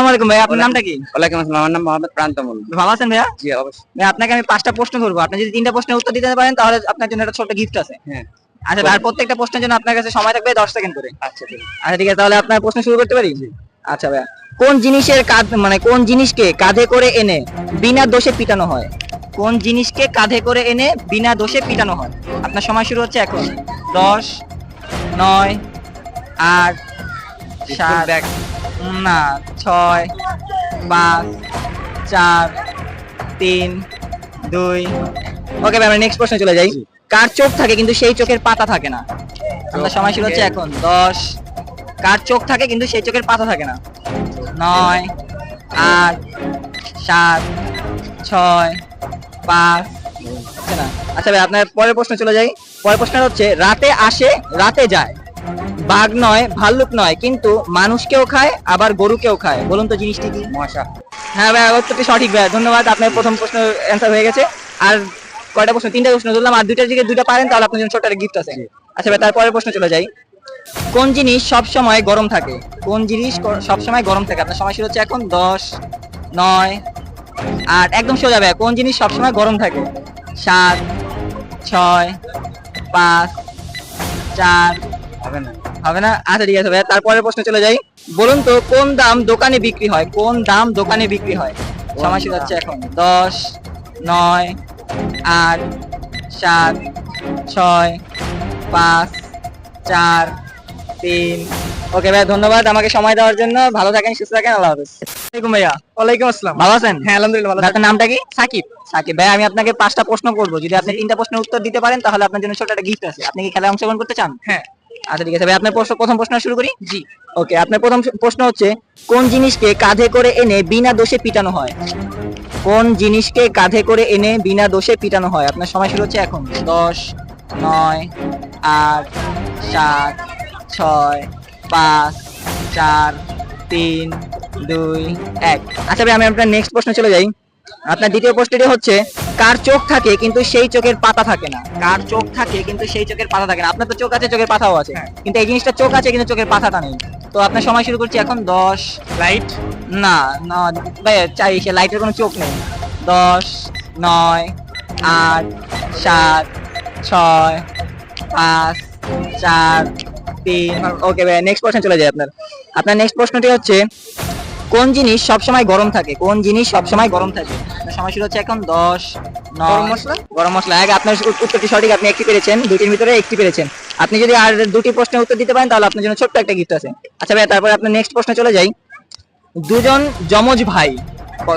আসসালামু আলাইকুম ভাই আপনার নামটা কি? ওয়ালাইকুম আসসালাম আমার নাম মোহাম্মদ প্রান্তমল ভালো আছেন ভাইয়া? জি অবশ্যই। ভাই আপনাকে আমি পাঁচটা প্রশ্ন করব। আপনি যদি তিনটা প্রশ্নের উত্তর দিতে পারেন তাহলে আপনার জন্য একটা ছোট্ট গিফট আছে। হ্যাঁ। আচ্ছা আর প্রত্যেকটা প্রশ্নের জন্য আপনার কাছে সময় থাকবে দশ সেকেন্ড করে। আচ্ছা ঠিক আচ্ছা ঠিক আছে তাহলে আপনার প্রশ্ন শুরু করতে পারি? আচ্ছা ভাইয়া। কোন জিনিসের কাঁধ মানে কোন জিনিসকে কাঁধে করে এনে বিনা দোষে পিটানো হয়? কোন জিনিসকে কাঁধে করে এনে বিনা দোষে পিটানো হয়? আপনার সময় শুরু হচ্ছে এখন। দশ নয় আট সাত না ছয় পাঁচ চার তিন দুই। ওকে ভাই আমরা নেক্সট প্রশ্নে চলে যাই। কার চোখ থাকে কিন্তু সেই চোখের পাতা থাকে না? আপনার সময় শুরু হচ্ছে এখন দশ। কার চোখ থাকে কিন্তু সেই চোখের পাতা থাকে না? নয় আট সাত ছয় পাঁচ। আচ্ছা ভাই আপনার পরের প্রশ্ন চলে যাই। পরের প্রশ্ন হচ্ছে রাতে আসে রাতে যায়। বাঘ নয় ভাল্লুক নয় কিন্তু মানুষকেও খায় আবার গরুকেও খায়। বলুন তো জিনিসটি কি? মশা। হ্যাঁ ভাই উত্তরটি সঠিক ভাই। ধন্যবাদ আপনার প্রথম প্রশ্ন অ্যান্সার হয়ে গেছে। আর কয়টা প্রশ্ন? তিনটা প্রশ্ন ধরলাম আর দুইটার দিকে দুইটা পারেন তাহলে আপনার জন্য ছোট্ট গিফট আছে। আচ্ছা ভাই তারপরের প্রশ্ন চলে যাই। কোন জিনিস সব সময় গরম থাকে? কোন জিনিস সব সময় গরম থাকে? আপনার সময় শুরু হচ্ছে এখন দশ নয় আট একদম সোজা ভাই। কোন জিনিস সব সময় গরম থাকে? সাত ছয় পাঁচ চার হবে না। হবে না? আচ্ছা ঠিক আছে ভাইয়া তারপরের প্রশ্ন চলে যাই। বলুন তো কোন দাম দোকানে বিক্রি হয়? কোন দাম দোকানে বিক্রি হয়? সময় শুরু হচ্ছে এখন। দশ নয় আট সাত ছয় পাঁচ চার তিন। ওকে ভাই ধন্যবাদ আমাকে সময় দেওয়ার জন্য। ভালো থাকেন সুস্থ থাকেন আল্লাহ হাফেজ। আসসালামাইকুম ভাইয়া। ওয়ালাইকুম আসসালাম। ভালো আছেন? হ্যাঁ আলহামদুলিল্লাহ ভালো আপনার নামটা কি? সাকিব। সাকিব ভাই আমি আপনাকে পাঁচটা প্রশ্ন করব। যদি আপনি তিনটা প্রশ্নের উত্তর দিতে পারেন তাহলে আপনার জন্য ছোট একটা গিফট আছে। আপনি কি খেলায় অংশগ্রহণ করতে চান? হ্যাঁ। আচ্ছা ঠিক আছে। ভাই আপনার প্রশ্ন প্রথম প্রশ্ন শুরু করি? জি। ওকে আপনার প্রথম প্রশ্ন হচ্ছে কোন জিনিসকে কাঁধে করে এনে বিনা দোষে পিটানো হয়? কোন জিনিসকে কাঁধে করে এনে বিনা দোষে পিটানো হয়? আপনার সময় শুরু হচ্ছে এখন। দশ নয় আট সাত ছয় পাঁচ চার তিন দুই এক। আচ্ছা ভাই আমি আপনার নেক্সট প্রশ্ন চলে যাই। আপনার দ্বিতীয় প্রশ্নটি হচ্ছে কার চোখ থাকে কিন্তু সেই চোখের পাতা থাকে না। কার চোখ থাকে কিন্তু সেই চোখের পাতা থাকে না। আপনার তো চোখ আছে চোখের পাতাও আছে। কিন্তু এই জিনিসটা চোখ আছে কিন্তু চোখের পাতাটা নেই। তো আপনার সময় শুরু করছি এখন দশ। লাইট না না ভাই চাই সে লাইটের কোনো চোখ নেই। দশ নয় আট সাত ছয় পাঁচ চার তিন। ওকে ভাই নেক্সট প্রশ্ন চলে যায় আপনার। আপনার নেক্সট প্রশ্নটি হচ্ছে কোন জিনিস সবসময় গরম থাকে? কোন জিনিস সবসময় গরম থাকে? সময় শুরু হচ্ছে এখন দশ গরম মশলা? গরম মশলা। এক আপনার উত- উত্তরটি সঠিক আপনি একটি পেরেছেন দুটির ভিতরে একটি পেরেছেন। আপনি যদি আর দুটি প্রশ্নের উত্তর দিতে পারেন তাহলে আপনার জন্য ছোট্ট একটা গিফট আছে। আচ্ছা ভাই তারপরে আপনার নেক্সট প্রশ্নে চলে যাই। দুজন যমজ ভাই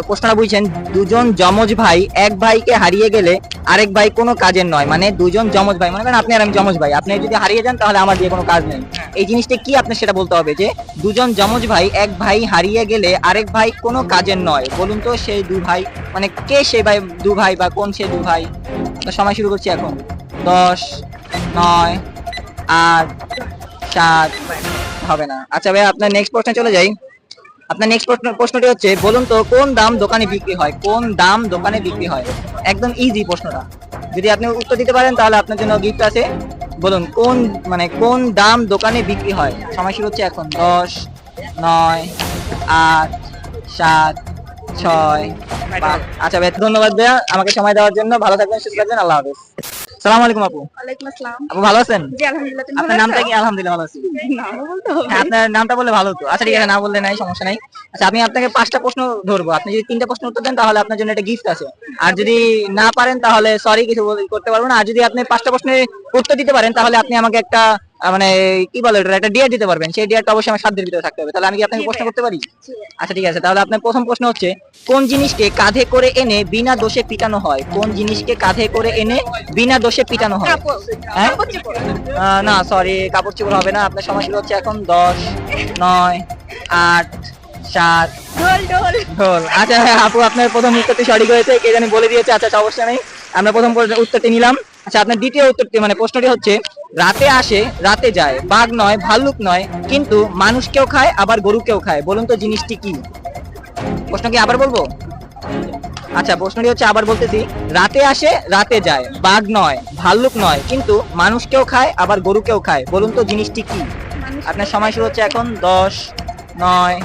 প্রশ্নটা বুঝছেন, দুজন যমজ ভাই, এক ভাইকে হারিয়ে গেলে আরেক ভাই কোনো কাজের নয় মানে দুজন যমজ ভাই, মনে আপনি আর আমি যমজ ভাই, আপনি যদি হারিয়ে যান তাহলে আমার দিয়ে কোনো কাজ নেই। এই জিনিসটা কি আপনি সেটা বলতে হবে যে, দুজন যমজ ভাই, এক ভাই হারিয়ে গেলে আরেক ভাই কোনো কাজের নয়, বলুন তো সেই দু ভাই মানে কে সেই ভাই, দু ভাই বা কোন সে দু ভাই? সময় শুরু করছি এখন। দশ, নয়, আট, সাত, হবে না। আচ্ছা ভাই আপনার নেক্সট প্রশ্নে চলে যাই। আপনার নেক্সট প্রশ্ন, প্রশ্নটি হচ্ছে, বলুন তো, কোন দাম দোকানে বিক্রি হয়? কোন দাম দোকানে বিক্রি হয়? একদম ইজি প্রশ্নটা। যদি আপনি উত্তর দিতে পারেন, তাহলে আপনার জন্য গিফট আছে। বলুন, কোন মানে কোন দাম দোকানে বিক্রি হয়? সময় শুরু হচ্ছে এখন। দশ, নয়, আট, সাত, ছয় আচ্ছা ভাই, ধন্যবাদ ভাইয়া। আমাকে সময় দেওয়ার জন্য। ভালো থাকবেন, সুস্থ থাকবেন। আল্লাহ হাফেজ। সালাম আলাইকুম আপু। ওয়ালাইকুম আসসালাম। আপু ভালো আছেন? জি আলহামদুলিল্লাহ আপনার নামটা কি? আলহামদুলিল্লাহ ভালো আছি। না বলতে হবে। হ্যাঁ আপনার নামটা বললে ভালো হতো। আচ্ছা ঠিক আছে না বললে নাই সমস্যা নাই। আচ্ছা আমি আপনাকে পাঁচটা প্রশ্ন ধরবো। আপনি যদি তিনটা প্রশ্ন উত্তর দেন তাহলে আপনার জন্য একটা গিফট আছে। আর যদি না পারেন তাহলে সরি কিছু করতে পারব না। আর যদি আপনি পাঁচটা প্রশ্নের উত্তর দিতে পারেন তাহলে আপনি আমাকে একটা মানে কি বলে ওটা একটা ডিয়ার দিতে পারবেন। সেই ডিয়ারটা অবশ্যই আমার সাধ্যের ভিতরে থাকতে হবে। তাহলে আমি কি আপনাকে প্রশ্ন করতে পারি? আচ্ছা ঠিক আছে। তাহলে আপনার প্রথম প্রশ্ন হচ্ছে কোন জিনিসকে কাঁধে করে এনে বিনা দোষে পিটানো হয়? কোন জিনিসকে কাঁধে করে এনে বিনা দোষে পিটানো হয়? হ্যাঁ? না সরি কাপড় চোপড় হবে না। আপনার সময় শুরু হচ্ছে এখন দশ নয় আট সাত। ঢোল আচ্ছা হ্যাঁ আপু আপনার প্রথম উত্তরটি সঠিক হয়েছে। কে জানি বলে দিয়েছে। আচ্ছা সমস্যা নেই। আমরা প্রথম উত্তরটি নিলাম। আচ্ছা আপনার দ্বিতীয় উত্তরটি মানে প্রশ্নটি হচ্ছে রাতে আসে রাতে যায় বাঘ নয় ভাল্লুক নয় কিন্তু মানুষকেও খায় আবার গরুকেও খায় বলুন তো জিনিসটি কি? প্রশ্ন কি আবার বলব? আচ্ছা প্রশ্নটি হচ্ছে আবার বলতেছি রাতে আসে রাতে যায় বাঘ নয় ভাল্লুক নয় কিন্তু মানুষকেও খায় আবার গরুকেও খায় বলুন তো জিনিসটি কি? আপনার সময় শুরু হচ্ছে এখন দশ নয়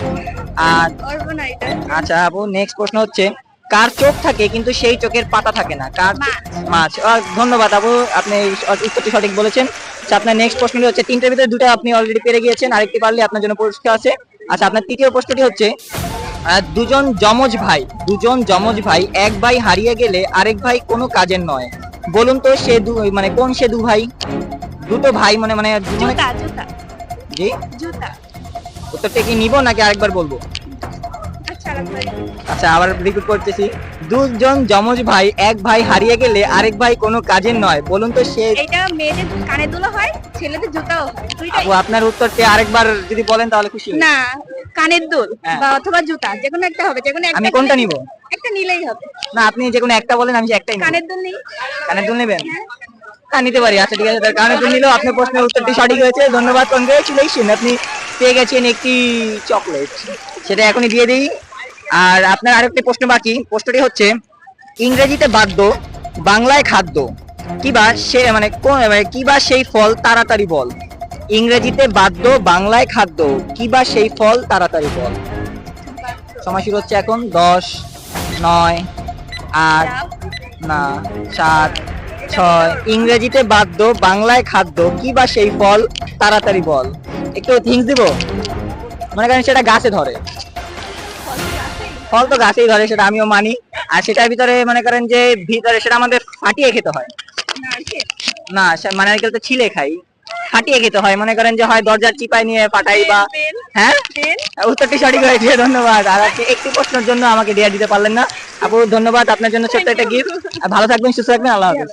এটা। আচ্ছা আপু নেক্সট প্রশ্ন হচ্ছে কার চোখ থাকে কিন্তু সেই চোখের পাতা থাকে না। কার মাছ। ধন্যবাদ আপু আপনি উত্তরটি সঠিক বলেছেন। আচ্ছা আপনার নেক্সট প্রশ্নটি হচ্ছে তিনটের ভিতরে দুটো আপনি অলরেডি পেরে গিয়েছেন আরেকটি পারলে আপনার জন্য পুরস্কার আছে। আচ্ছা আপনার তৃতীয় প্রশ্নটি হচ্ছে দুজন যমজ ভাই দুজন যমজ ভাই এক ভাই হারিয়ে গেলে আরেক ভাই কোনো কাজের নয়। বলুন তো সে দু মানে কোন সে দু ভাই? দুটো ভাই মানে মানে মানে জি? উত্তরটা কি নিব নাকি আরেকবার বলব? আচ্ছা আরেকবার। আচ্ছা আবার রিপিট করতেছি। দুজন যমজ ভাই এক ভাই হারিয়ে গেলে আরেক ভাই কোনো কাজের নয়। বলুন তো সে এটা মেয়েদের কানে দুলো হয় ছেলেদের জুতাও হয়। আপু আপনার উত্তরটি আরেকবার যদি বলেন তাহলে খুশি না কানের দুল হ্যাঁ। বা অথবা জুতা যে কোনো একটা হবে যে কোনো একটা আমি কোনটা নিব? একটা নিলেই হবে। না আপনি যে কোনো একটা বলেন আমি একটাই কানের দুল নেই। কানের দুল নেবেন? হ্যাঁ। নিতে পারি। আচ্ছা ঠিক আছে তাহলে কানের দুল নিলেও আপনার প্রশ্নের উত্তরটি সঠিক হয়েছে। ধন্যবাদ কনগ্রেচুলেশন আপনি পেয়ে গেছেন একটি চকলেট। সেটা এখনই দিয়ে দিই। আর আপনার আরেকটি প্রশ্ন বাকি। প্রশ্নটি হচ্ছে, ইংরেজিতে বাদ্য, বাংলায় খাদ্য কিবা সে মানে মানে কিবা সেই ফল তাড়াতাড়ি বল? ইংরেজিতে বাদ্য, বাংলায় খাদ্য কিবা সেই ফল তাড়াতাড়ি বল? সময় শুরু হচ্ছে এখন দশ, নয়, আট, না, সাত, ছয়। ইংরেজিতে বাদ্য, বাংলায় খাদ্য, কি বা সেই ফল তাড়াতাড়ি বল? একটু থিংস দিব? মনে করেন সেটা গাছে ধরে। ফল তো গাছেই ধরে, সেটা আমিও মানি। আর সেটার ভিতরে মনে করেন যে ভিতরে সেটা আমাদের ফাটিয়ে খেতে হয়। না মানে আজকাল তো ছিলে খাই। ফাটিয়ে খেতে হয়। মনে করেন যে হয় দরজার চিপাই নিয়ে ফাটাই বা হ্যাঁ? উত্তরটি সঠিক হয়েছে, ধন্যবাদ। আর আজকে একটি প্রশ্নের জন্য আমাকে দেওয়া দিতে পারলেন না। আপু ধন্যবাদ। আপনার জন্য ছোট্ট একটা গিফট আর ভালো থাকবেন, সুস্থ থাকবেন, আল্লাহ হাফেজ।